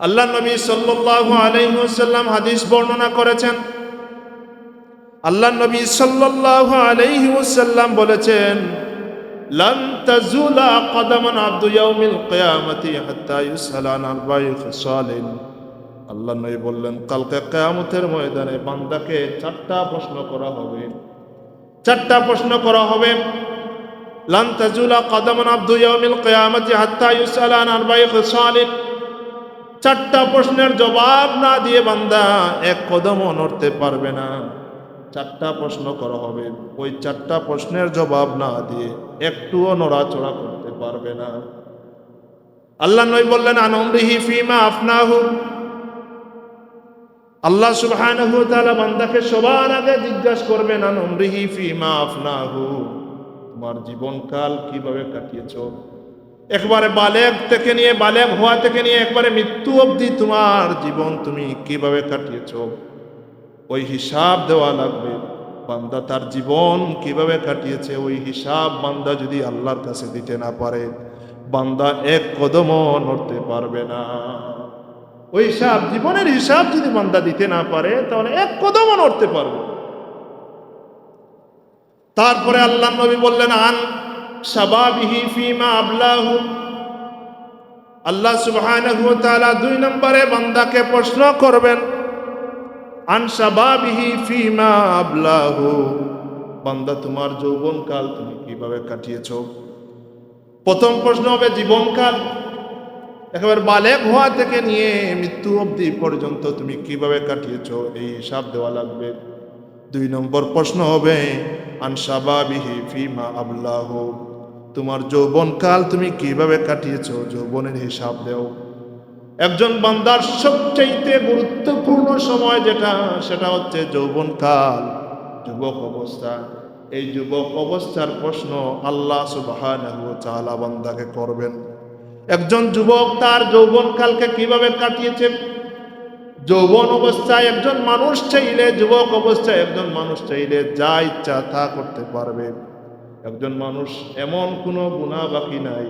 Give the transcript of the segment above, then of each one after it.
আল্লাহ নবী সাল্লাল্লাহু আলাইহি ওয়াসাল্লাম হাদিস বর্ণনা করেছেন। আল্লাহ নবী সাল্লাল্লাহু আলাইহি ওয়াসাল্লাম বলেছেন কদমান আবদু ইয়াউমিল কিয়ামতি হাত্তা ইউসালা আন আরবা'i খিসালিন আল্লাহ নবী বললেন, কালকে কিয়ামতের ময়দানে বান্দাকে চারটা প্রশ্ন করা হবে। চারটা প্রশ্ন করা হবে। লান তাজুলা কদমান আবদু ইয়াউমিল কিয়ামতি হাত্তা ইউসালা আন খিসালিন চারটা প্রশ্নের জবাব না দিয়ে বান্দা এক কদমও নড়তে পারবে না। চারটা প্রশ্ন করা হবে। ওই চারটা প্রশ্নের জবাব না দিয়ে একটুও নড়াচড়া করতে পারবে না। আল্লাহ নই বললেন আনন্দিহি ফিমা আফনাহু। আল্লাহ তাআলা বান্দাকে সবার আগে জিজ্ঞাসা করবেন আনন্দিহি ফিমা আফনাহু? তোমার জীবনকাল কীভাবে কাটিয়েছো? একবারে বালেক থেকে নিয়ে বালেক হওয়া থেকে নিয়ে একবারে মৃত্যু অবধি তোমার জীবন তুমি কীভাবে কাটিয়েছ? ওই হিসাব দেওয়া লাগবে। বান্দা তার জীবন কীভাবে কাটিয়েছে? ওই হিসাব বান্দা যদি আল্লাহর কাছে দিতে না পারে, বান্দা এক কদমও নড়তে পারবে না। ওই হিসাব, জীবনের হিসাব যদি বান্দা দিতে না পারে, তাহলে এক কদমও নড়তে পারবে তারপরে আল্লাহ নবী বললেন, আন শাবাবিহি ফিমা আবলাহু। আল্লাহ সুবহানাহু ওয়া তাআলা দুই নম্বরে বান্দাকে প্রশ্ন করবেন, আন শাবাবিহি ফিমা আবলাহু। বান্দা, তোমার যৌবনকাল তুমি কীভাবে কাটিয়েছো? প্রথম প্রশ্ন হবে জীবনকাল। একেবারে বালেক হওয়া থেকে নিয়ে মৃত্যু অবধি পর্যন্ত তুমি কীভাবে কাটিয়েছো? এই হিসাব দেওয়া লাগবে। দুই নম্বর প্রশ্ন হবে আনসাবাবিহি ফিমা আবলাহ তোমার যৌবনকাল তুমি কীভাবে কাটিয়েছ? যৌবনের হিসাব দেও। একজন বান্দার সবচাইতে গুরুত্বপূর্ণ সময় যেটা, সেটা হচ্ছে যৌবনকাল যুবক অবস্থা। এই যুবক অবস্থার প্রশ্ন আল্লাহ ওয়া বান্দাকে করবেন। একজন যুবক তার যৌবনকালকে কীভাবে কাটিয়েছে যৌবন অবস্থায় একজন মানুষ চাইলে, যুবক অবস্থায় একজন মানুষ চাইলে যা ইচ্ছা তা করতে পারবে। একজন মানুষ এমন কোনো গুণা বাকি নাই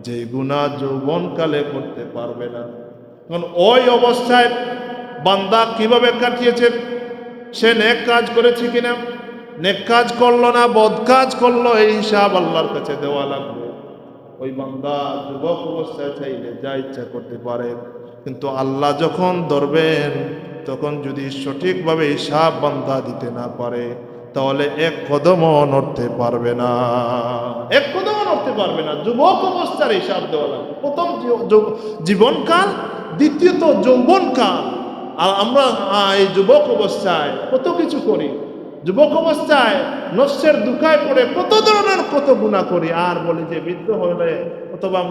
যে গুণা যৌবনকালে করতে পারবে না। কারণ ওই অবস্থায় বান্দা কীভাবে কাটিয়েছে? সে নেক কাজ করেছে কিনা? নেক কাজ করল না, বদ কাজ করল, এই হিসাব আল্লাহর কাছে দেওয়া লাগবে। ওই বান্দা যুবক অবস্থায় চাইলে যা ইচ্ছা করতে পারে। কিন্তু আল্লাহ যখন ধরবেন, তখন যদি সঠিকভাবে হিসাব বান্দা দিতে না পারে, তাহলে এক কদমও নড়তে পারবে না। এক কদমও নড়তে পারবে না। যুবক অবস্থার হিসাব দেওয়া লাগবে। প্রথম জীবনকাল, দ্বিতীয়ত যৌবনকাল। আর আমরা এই যুবক অবস্থায় কত কিছু করি? যুবক অবস্থায় নস্যের দুঃখায় পড়ে কত ধরনের কত গুণা করি? আর বলি যে বৃদ্ধ হলে অথবা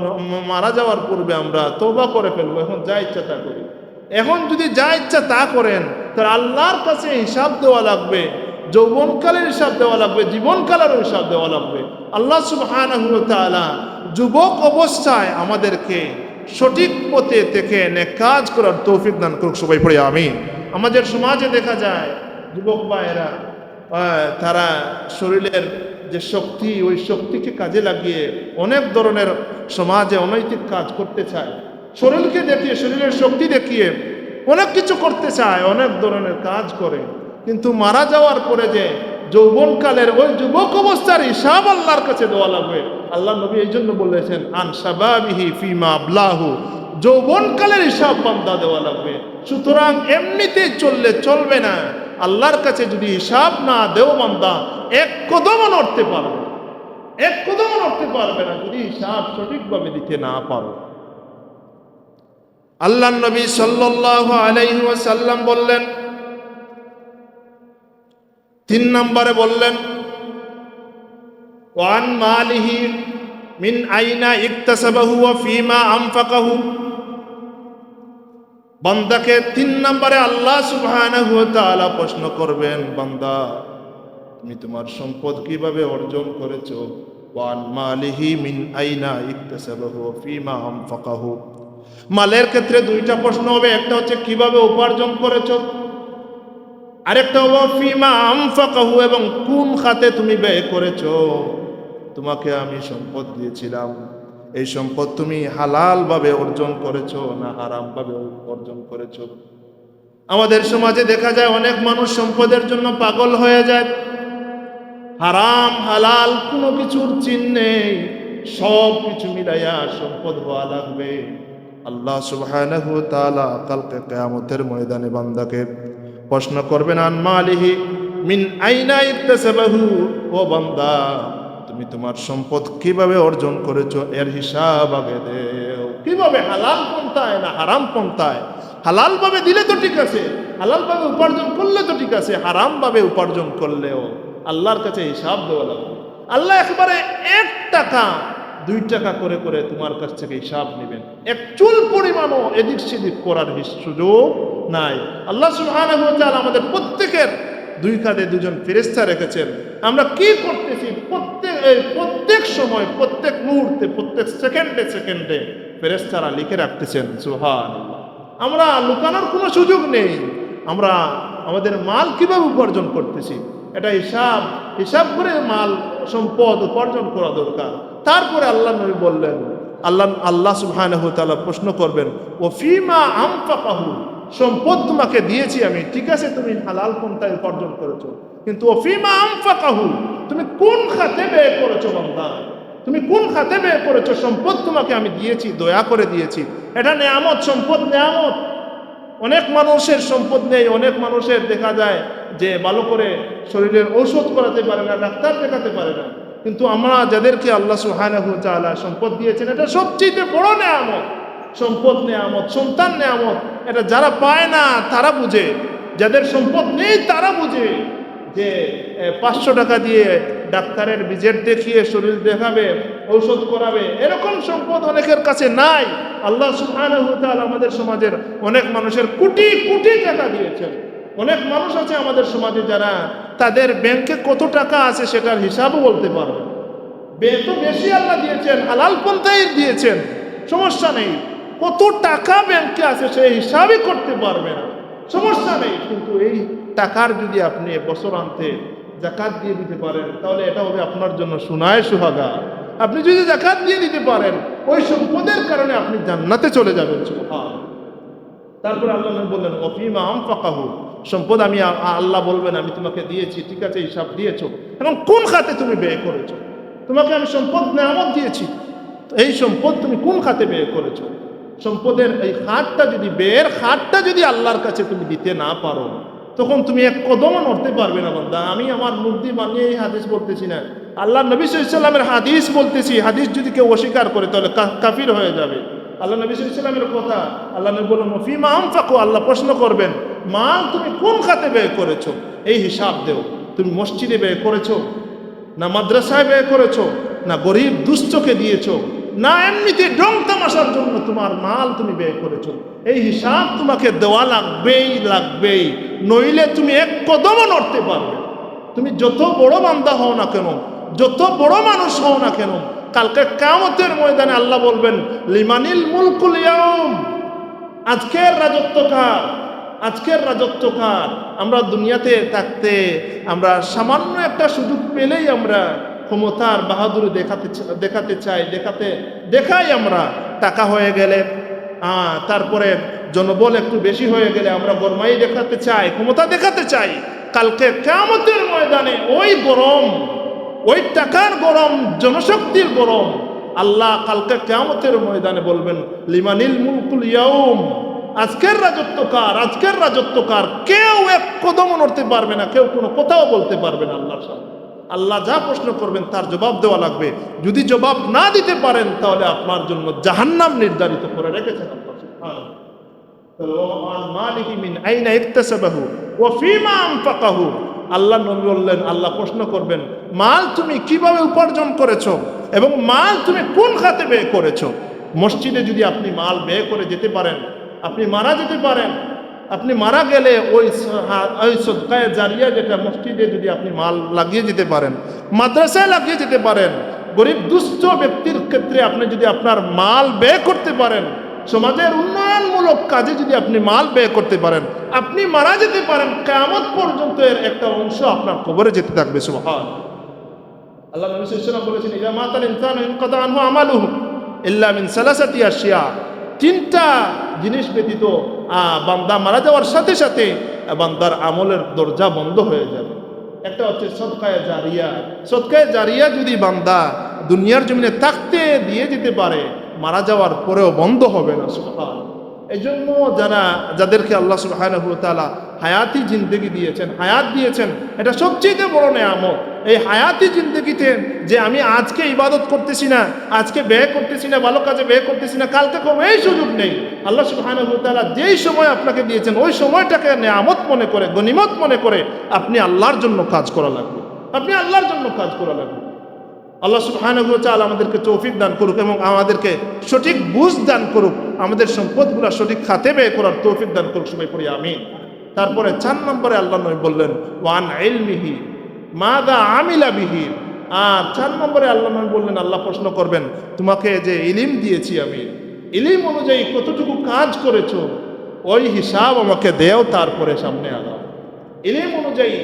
মারা যাওয়ার পূর্বে আমরা তোবা করে ফেলব এখন যা ইচ্ছা তা করি। এখন যদি যা ইচ্ছা তা করেন তাহলে আল্লাহর কাছে হিসাব দেওয়া লাগবে যৌবনকালের হিসাব দেওয়া লাগবে জীবনকালের হিসাব দেওয়া লাগবে। আল্লাহ সুবহানাহু ওয়া যুবক অবস্থায় আমাদেরকে সঠিক পথে থেকে কাজ করার তৌফিক দান করুক সবাই পড়ে আমি আমাদের সমাজে দেখা যায় যুবক ভাইয়েরা আহ, তারা শরীরের যে শক্তি, ওই শক্তিকে কাজে লাগিয়ে অনেক ধরনের সমাজে অনৈতিক কাজ করতে চায়। শরীরকে দেখিয়ে, শরীরের শক্তি দেখিয়ে অনেক কিছু করতে চায়, অনেক ধরনের কাজ করে। কিন্তু মারা যাওয়ার পরে যে যৌবনকালের ওই যুবক অবস্থার হিসাব আল্লাহর কাছে দেওয়া লাগবে। আল্লাহ নবী এই জন্য বলেছেন, আন সাবাবিহি ফিমা আবলাহু। যৌবনকালের হিসাব বান্দা দেওয়া লাগবে। সুতরাং এমনিতেই চললে চলবে না। আল্লাহর কাছে যদি হিসাব না দেও বান্দা, এক কদমও নড়তে পারবে এক কদমও নড়তে পারবে না যদি হিসাব সঠিকভাবে দিতে না পারো। আল্লাহ নবী ওয়াসাল্লাম বললেন, তিন নম্বরে বললেন, ওয়ান মালিহি মিন আইনা ইকতাসাবাহু ওয়া ফিমা আনফাকাহু। বান্দাকে তিন নম্বরে আল্লাহ সুবহানাহু তাআলা প্রশ্ন করবেন, বান্দা, তুমি তোমার সম্পদ কীভাবে অর্জন করেছ? ওয়ান মালিহি মিন আইনা ইকতাসাবাহু ফিমা আনফাকাহু। মালের ক্ষেত্রে দুইটা প্রশ্ন হবে, একটা হচ্ছে কীভাবে উপার্জন করেছ? আরেকটা হলো ফিমা আমফাকাহু এবং কোন খাতে তুমি ব্যয় করেছ? তোমাকে আমি সম্পদ দিয়েছিলাম। এই সম্পদ তুমি হালালভাবে অর্জন করেছ না হারামভাবে অর্জন করেছ? আমাদের সমাজে দেখা যায় অনেক মানুষ সম্পদের জন্য পাগল হয়ে যায়। হারাম, হালাল কোনো কিছুর চিন নেই। সব কিছু মিলাইয়া সম্পদ হওয়া লাগবে। আল্লাহ তাআলা কালকে কিয়ামতের ময়দানে বান্দাকে প্রশ্ন করবেন, আন মালিহি মিন আইনা ইকতাসাবাহু? ও বান্দা তুমি তোমার সম্পদ কীভাবে অর্জন করেছ? এর হিসাব আগে দেও। কীভাবে হালাল পন্থায় না হারাম পন্থায়? হালাল ভাবে দিলে তো ঠিক আছে হালাল ভাবে উপার্জন করলে তো ঠিক আছে হারাম ভাবে উপার্জন করলেও আল্লাহর কাছে হিসাব দেওয়া লাগবে। আল্লাহ একবারে এক টাকা, দুই টাকা করে করে তোমার কাছ থেকে হিসাব নেবেন। এক চুল পরিমাণও এদিক সেদিক করার সুযোগ নাই। আল্লাহ তাআলা আমাদের প্রত্যেকের দুই কাঁধে দুজন ফেরেস্তা রেখেছেন। আমরা কি করতেছি? প্রত্যেক প্রত্যেক সময়, প্রত্যেক মুহূর্তে, প্রত্যেক সেকেন্ডে সেকেন্ডে ফেরেস্তারা লিখে রাখতেছেন সুহান আমরা লুকানোর কোনো সুযোগ নেই। আমরা আমাদের মাল কীভাবে উপার্জন করতেছি? এটা হিসাব হিসাব করে মাল, সম্পদ উপার্জন করা দরকার। তারপরে আল্লাহ নবী বললেন, আল্লাহ আল্লাহ তাআলা প্রশ্ন করবেন, ও ফিমা আমফাকাহু? সম্পদ তোমাকে দিয়েছি আমি। ঠিক আছে, তুমি হালাল পন্থায় উপার্জন করেছ। কিন্তু অফিমা ফিমা আমফাকাহু তুমি কোন খাতে ব্যয় করেছ বান্দা তুমি কোন খাতে ব্যয় করেছ সম্পদ তোমাকে আমি দিয়েছি, দয়া করে দিয়েছি। এটা নেয়ামত, সম্পদ নেয়ামত। অনেক মানুষের সম্পদ নেই, অনেক মানুষের দেখা যায় যে ভালো করে শরীরের ঔষধ করাতে পারে না, ডাক্তার দেখাতে পারে না। কিন্তু আমরা যাদেরকে আল্লাহ সুহানাহু তাআলা সম্পদ দিয়েছেন, এটা সবচেয়ে বড় নেয়ামত। সম্পদ নেয়ামত, সন্তান নেয়ামত। এটা যারা পায় না, তারা বুঝে। যাদের সম্পদ নেই, তারা বুঝে। যে পাঁচশো টাকা দিয়ে ডাক্তারের ভিজিট দেখিয়ে শরীর দেখাবে, ঔষধ করাবে, এরকম সম্পদ অনেকের কাছে নাই। আল্লাহ ওয়া আমাদের সমাজের অনেক মানুষের কোটি কোটি টাকা দিয়েছেন। অনেক মানুষ আছে আমাদের সমাজে যারা তাদের ব্যাংকে কত টাকা আছে সেটার হিসাবও বলতে পারবে বে- তো বেশি আল্লাহ দিয়েছেন, হালাল পন্থাই দিয়েছেন, সমস্যা নেই। কত টাকা ব্যাংকে আছে সেই হিসাবই করতে পারবে না। সমস্যা নেই, কিন্তু এই টাকার যদি আপনি বছর আনতে জাকাত দিয়ে দিতে পারেন, তাহলে এটা হবে আপনার জন্য সুনায় সুহাগা। আপনি যদি জাকাত দিয়ে দিতে পারেন, ওই সম্পদের কারণে আপনি জান্নাতে চলে যাবেন তারপরে আল্লাহ বললেন, অফিমা আম ফাকাহু সম্পদ আমি আল্লাহ বলবেন, আমি তোমাকে দিয়েছি, ঠিক আছে, হিসাব দিয়েছ। এখন কোন খাতে তুমি ব্যয় করেছ? তোমাকে আমি সম্পদ, নেয়ামত দিয়েছি। এই সম্পদ তুমি কোন খাতে ব্যয় করেছ? সম্পদের এই খাতটা যদি, ব্যয়ের খাতটা যদি আল্লাহর কাছে তুমি দিতে না পারো তখন তুমি এক কদমও নড়তে পারবে না বন্ধা আমি আমার মূর্তি বানিয়ে এই হাদিস বলতেছি না। আল্লাহ নবী সাল্লামের হাদিস বলতেছি, হাদিস যদি কেউ অস্বীকার করে তাহলে কাফির হয়ে যাবে। আল্লাহ নবী সাল্লামের কথা, আল্লাহ নবী বললেন ফিমা আমফাকু আল্লাহ প্রশ্ন করবেন, মাল তুমি কোন খাতে ব্যয় করেছ? এই হিসাব দেও। তুমি মসজিদে ব্যয় করেছ, না মাদ্রাসায় ব্যয় করেছ, না গরিব দুস্থকে দিয়েছ? না, এমনিতে ডং তামাশার জন্য তোমার মাল তুমি ব্যয় করেছ। এই হিসাব তোমাকে দেওয়া লাগবেই লাগবেই। নইলে তুমি এক কদমও নড়তে পারবে তুমি যত বড় বান্দা হও না কেন, যত বড় মানুষ হও না কেন, কালকে কামতের ময়দানে আল্লাহ বলবেন, লিমানিল মুলকুল ইয়াউম। আজকের রাজত্ব কার? আজকের রাজত্ব কার? আমরা দুনিয়াতে থাকতে আমরা সামান্য একটা সুযোগ পেলেই আমরা ক্ষমতার বাহাদুরি দেখাতে দেখাতে চাই, দেখাতে দেখাই আমরা। টাকা হয়ে গেলে তারপরে জনবল একটু বেশি হয়ে গেলে আমরা গরমাই দেখাতে চাই, ক্ষমতা দেখাতে চাই। কালকে কামতের ময়দানে ওই গরম, ওই টাকার গরম, জনশক্তির গরম, আল্লাহ কালকে কেয়ামতের ময়দানে বলবেন, লিমানিল মুলকুল ইয়াউম, আজকের রাজত্ব কার, আজকের রাজত্ব কার, কেউ এক কদম নড়তে পারবে না, কেউ কোনো কথাও বলতে পারবে না আল্লাহর সামনে। আল্লাহ যা প্রশ্ন করবেন তার জবাব দেওয়া লাগবে। যদি জবাব না দিতে পারেন, তাহলে আপনার জন্য জাহান্নাম নির্ধারিত করে রেখেছেন আল্লাহ নবী বললেন, আল্লাহ প্রশ্ন করবেন, মাল তুমি কীভাবে উপার্জন করেছ এবং মাল তুমি কোন খাতে ব্যয় করেছ? মসজিদে যদি আপনি মাল ব্যয় করে যেতে পারেন, আপনি মারা যেতে পারেন আপনি মারা গেলে ওই ওই সদকায় জারিয়া যেটা মসজিদে যদি আপনি মাল লাগিয়ে যেতে পারেন, মাদ্রাসায় লাগিয়ে যেতে পারেন, গরিব দুস্থ ব্যক্তির ক্ষেত্রে আপনি যদি আপনার মাল ব্যয় করতে পারেন, সমাজের উন্নয়নমূলক কাজে যদি আপনি মাল ব্যয় করতে পারেন, আপনি মারা যেতে পারেন কেমন পর্যন্ত এর একটা অংশ আপনার কবরে যেতে থাকবে, সুবহান। আল্লাহ বলেছেন তিনটা জিনিস ব্যতীত বান্দা মারা যাওয়ার সাথে সাথে বান্দার আমলের দরজা বন্ধ হয়ে যাবে। একটা হচ্ছে সৎকায় জারিয়া। সৎকায় জারিয়া যদি বান্দা দুনিয়ার জমিনে থাকতে দিয়ে যেতে পারে, মারা যাওয়ার পরেও বন্ধ হবে না সুবহান এই জন্য যারা, যাদেরকে আল্লাহ ওয়া হায়াতি জিন্দগি দিয়েছেন, হায়াত দিয়েছেন, এটা সবচেয়ে বড় নেয়ামত। এই হায়াতি জিন্দগিতে যে আমি আজকে ইবাদত করতেছি না, আজকে ব্যয় করতেছি না, ভালো কাজে ব্যয় করতেছি না, কালকে করব, এই সুযোগ নেই। আল্লাহ ওয়া যেই সময় আপনাকে দিয়েছেন, ওই সময়টাকে নেয়ামত মনে করে, গনিমত মনে করে, আপনি আল্লাহর জন্য কাজ করা লাগবে। আপনি আল্লাহর জন্য কাজ করা লাগবে। আল্লাহ তাআলা আমাদেরকে তৌফিক দান করুক এবং আমাদেরকে সঠিক বুঝ দান করুক। আমাদের সম্পদগুলো সঠিক খাতে ব্যয় করার তৌফিক দান করুক সময় পড়ি আমি তারপরে চার নম্বরে আল্লাহ নবী বললেন ওয়ান ইলমিহি, মাদা আমিলা বিহি? আর চার নম্বরে আল্লাহ নবী বললেন, আল্লাহ প্রশ্ন করবেন, তোমাকে যে ইলিম দিয়েছি আমি, ইলিম অনুযায়ী কতটুকু কাজ করেছ, ওই হিসাব আমাকে দেও তারপরে সামনে আগাও। ইলিম অনুযায়ী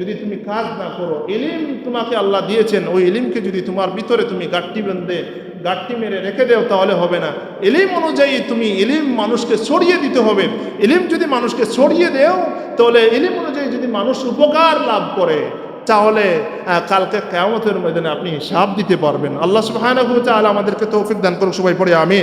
যদি তুমি কাজ না করো এলিম তোমাকে আল্লাহ দিয়েছেন, ওই এলিমকে যদি তোমার ভিতরে তুমি গাট্টি বেঁধে, গাট্টি মেরে রেখে দেও, তাহলে হবে না। এলিম অনুযায়ী তুমি এলিম মানুষকে ছড়িয়ে দিতে হবে। এলিম যদি মানুষকে ছড়িয়ে দেও, তাহলে এলিম অনুযায়ী যদি মানুষ উপকার লাভ করে, তাহলে কালকে কেয়ামতের ময়দানে আপনি হিসাব দিতে পারবেন। আল্লাহ তাআলা আমাদেরকে তৌফিক দান করুক, সবাই পড়ে আমি